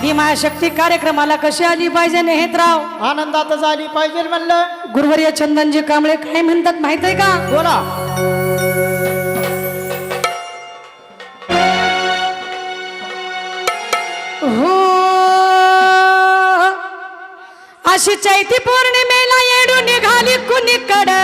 आधी महाशक्ती कार्यक्रमाला कशी आली पाहिजे नेहतराव? आनंदातच आली पाहिजे म्हणलं. गुरुवर्य चंदनजी कांबळे काय म्हणतात माहीत आहे का? बोला. हो. अशी चैती पौर्णिमेला येडून निघाली कुणीकडे?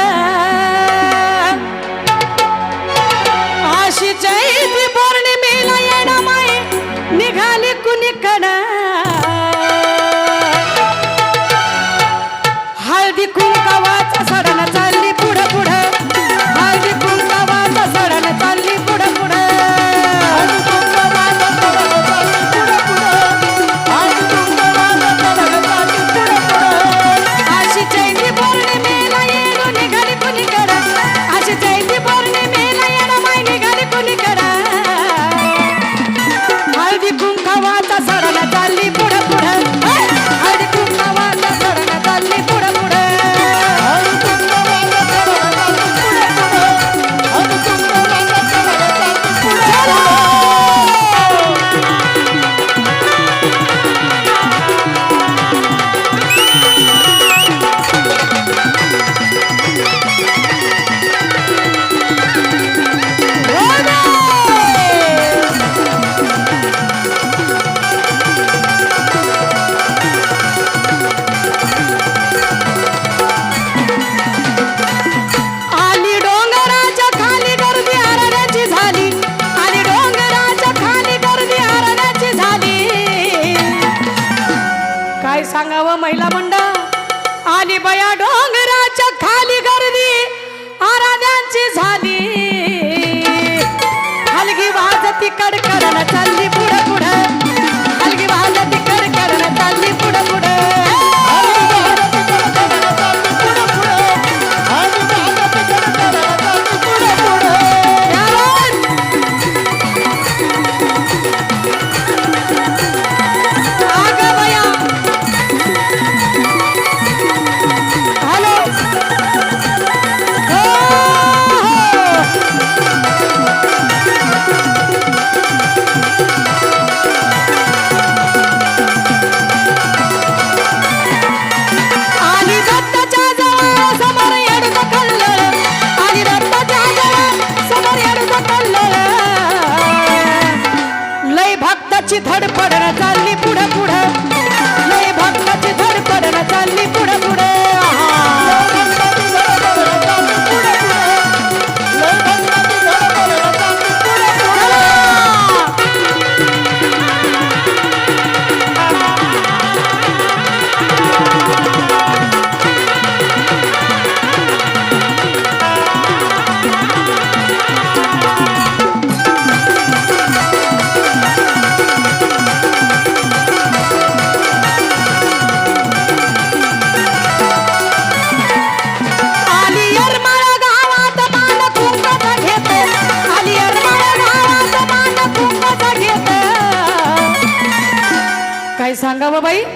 arababayı.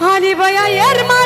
Hani bayan yer mi?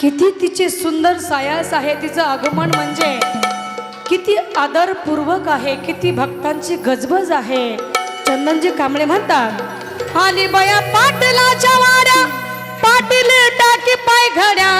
किती तिची सुंदर सायास आहे तिचं आगमन म्हणजे किती आदरपूर्वक आहे किती भक्तांची गजबज आहे. चंदनजी कांबळे म्हणतात आली बया पाटलाच्या वाड्या पाटील टाकी पाय घड्या.